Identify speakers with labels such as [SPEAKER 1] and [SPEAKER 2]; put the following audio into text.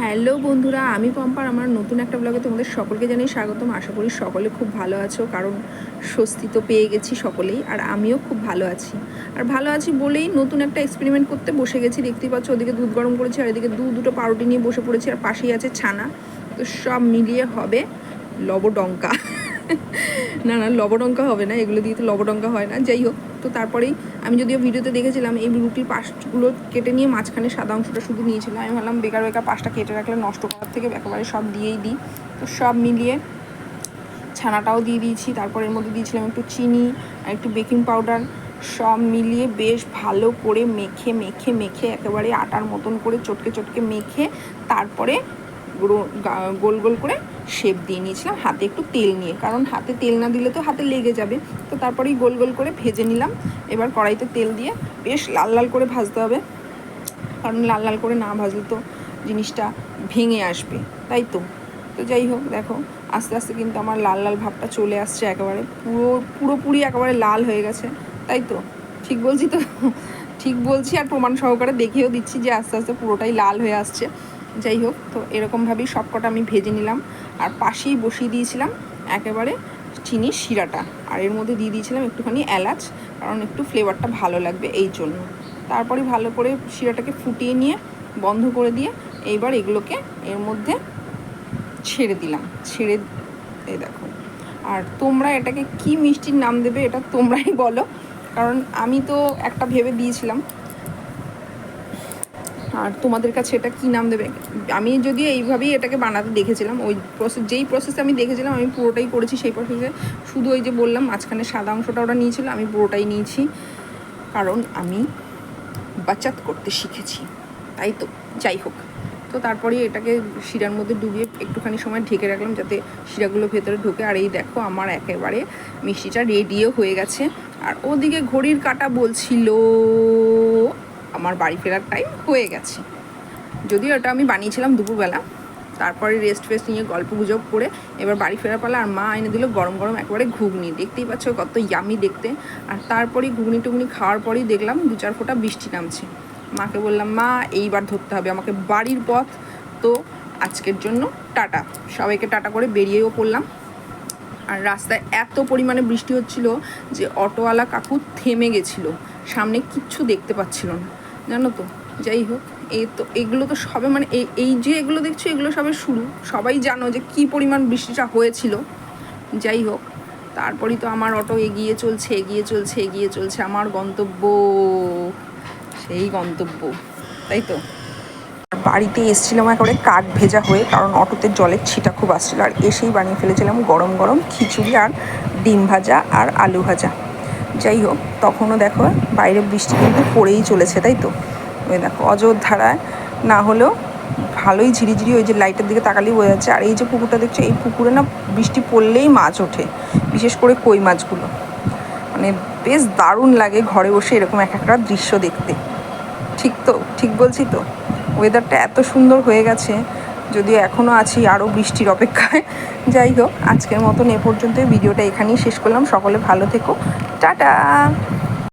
[SPEAKER 1] Hello বন্ধুরা, আমি পম্পার আমার নতুন একটা ব্লগে তোমাদের সকলকে জানাই স্বাগতম। আশা করি সকলে খুব ভালো আছো, কারণ স্বস্তি তো পেয়ে গেছি সকলেই, আর আমিও খুব ভালো আছি। আর ভালো আছি বলেই নতুন একটা এক্সপেরিমেন্ট করতে বসে গেছি। দেখতেই পাচ্ছ, ওদিকে দুধ গরম করেছি, আর এদিকে দু দুটো পাউরুটি নিয়ে বসে পড়েছি, আর পাশেই আছে ছানা। তো সব মিলিয়ে হবে লবডঙ্কা। না না, লবডঙ্কা হবে না, এগুলো দিয়ে তো লবডঙ্কা হয় না। যাই হোক তো তারপরেই আমি যদিও ভিডিওতে দেখেছিলাম, এই রুটির পাশগুলো কেটে নিয়ে মাঝখানে সাদা অংশটা শুধু নিয়েছিলাম। আমি ভাবলাম বেকার বেকার পাশটা কেটে রাখলে নষ্ট করার থেকে একেবারে সব দিয়েই দিই। তো সব মিলিয়ে ছানাটাও দিয়ে দিয়েছি, তারপর এর মধ্যে দিয়েছিলাম একটু চিনি আর একটু বেকিং পাউডার। সব মিলিয়ে বেশ ভালো করে মেখে মেখে মেখে একেবারে আটার মতন করে চটকে চটকে মেখে তারপরে গোল গোল করে শেপ দিয়ে নিয়েছিলাম, হাতে একটু তেল নিয়ে। কারণ হাতে তেল না দিলে তো হাতে লেগে যাবে। তো তারপরেই গোল গোল করে ভেজে নিলাম। এবার কড়াইতে তেল দিয়ে বেশ লাল লাল করে ভাজতে হবে। কারণ লাল লাল করে না ভাজলে তো জিনিসটা ভেঙে আসবে। তাই তো? তো যাই হোক, দেখো, আস্তে আস্তে কিন্তু আমার লাল লাল ভাবটা চলে আসছে একেবারে। পুরো, পুরোপুরি একেবারে লাল হয়ে গেছে। তাই তো? ঠিক বলছি তো? ঠিক বলছি আর প্রমাণ সহকারে দেখিয়েও দিচ্ছি যে আস্তে আস্তে পুরোটাই লাল হয়ে আসছে। যাই হোক, তো এরকমভাবেই সবকটা আমি ভেজে নিলাম। আর পাশেই বসিয়ে দিয়েছিলাম একেবারে চিনির শিরাটা। আর এর মধ্যে দিয়ে দিয়েছিলাম একটুখানি এলাচ, কারণ একটু ফ্লেভারটা ভালো লাগবে এই জন্য। তারপরে ভালো করে শিরাটাকে ফুটিয়ে নিয়ে বন্ধ করে দিয়ে এইবার এগুলোকে এর মধ্যে ছেড়ে দিলাম। ছেড়ে এই দেখো। আর তোমরা এটাকে কি মিষ্টির নাম দেবে এটা তোমরাই বলো। কারণ আমি তো একটা ভেবে দিয়েছিলাম আর তোমাদের কাছে এটা কি নাম দেবে? আমি যদি এইভাবেই এটাকে বানাতে দেখেছিলাম, ওই প্রসেস যেই প্রসেসে আমি দেখেছিলাম, আমি পুরোটাই করেছি সেই প্রসেসে শুধু ওই যে বললাম, মাঝখানে সাদা অংশটা ওরা নিয়েছিল, আমি পুরোটাই নিয়েছি। কারণ আমি বাচাত করতে শিখেছি। তাই তো, যাই হোক। তো তারপরে এটাকে শিরার মধ্যে ডুবিয়ে একটুখানি সময় ঢেকে রাখলাম, যাতে শিরাগুলো ভেতরে ঢোকে। আর এই দেখো, আমার একেবারে মিষ্টিটা রেডিও হয়ে গেছে। আর ওদিকে ঘড়ির কাটা বলছিল আমার বাড়ি ফেরার টাইম হয়ে গেছে। যদিও এটা আমি বানিয়েছিলাম দুপুরবেলা, তারপরে রেস্ট ফেস্ট নিয়ে গল্প গুজব করে এবার বাড়ি ফেরার পালা আর মা এনে দিল গরম গরম একবারে ঘুগনি। দেখতেই পাচ্ছ কত ইয়ামি দেখতে। আর তারপরেই ঘুগনি টুগনি খাওয়ার পরেই দেখলাম দু চার ফোঁটা বৃষ্টি নামছে। মাকে বললাম, মা, এইবার ধরতে হবে, আমাকে বাড়ির পথ তো আজকের জন্য টাটা। সবাইকে টাটা করে বেরিয়েও পড়লাম। আর রাস্তায় এত পরিমাণে বৃষ্টি হচ্ছিল যে অটোওয়ালা কাকু থেমে গেছিল। সামনে কিচ্ছু দেখতে পাচ্ছিল না। জানো তো? যাই হোক, এই তো এগুলো তো সবে মানে এই যে এগুলো দেখছ, এগুলো সবে শুরু। সবাই জানো যে কি পরিমাণ বৃষ্টিটা হয়েছিল। যাই হোক, তারপরেই তো আমার অটো এগিয়ে চলছে এগিয়ে চলছে এগিয়ে চলছে আমার গন্তব্য। সেই গন্তব্য, তাই তো? বাড়িতে এসেছিলাম একেবারে কাক ভেজা হয়ে, কারণ অটোতে জলের ছিটা খুব আসছিল, আর এসেই বানিয়ে ফেলেছিলাম গরম গরম খিচুড়ি আর ডিম ভাজা আর আলু ভাজা। যাই হোক, তখনও দেখো বাইরে বৃষ্টি কিন্তু পড়েই চলেছে, তাই তো? ওই দেখো অযোধ্যারায় না হলেও ভালোই ঝিরিঝিরি ওই যে লাইটের দিকে তাকালেই বোঝা যাচ্ছে। আর এই যে পুকুরটা দেখছ, এই পুকুরে না বৃষ্টি পড়লেই মাছ ওঠে, বিশেষ করে কই মাছগুলো। মানে বেশ দারুণ লাগে ঘরে বসে এরকম এক একটা দৃশ্য দেখতে। ঠিক তো? ঠিক বলছি তো? ওয়েদারটা এত সুন্দর হয়ে গেছে যদিও এখনও আছি আরও বৃষ্টির অপেক্ষায়, যাই হোক, আজকের মতন এ পর্যন্ত ভিডিওটা এখানেই শেষ করলাম। সকলে ভালো থেকো। টাটা!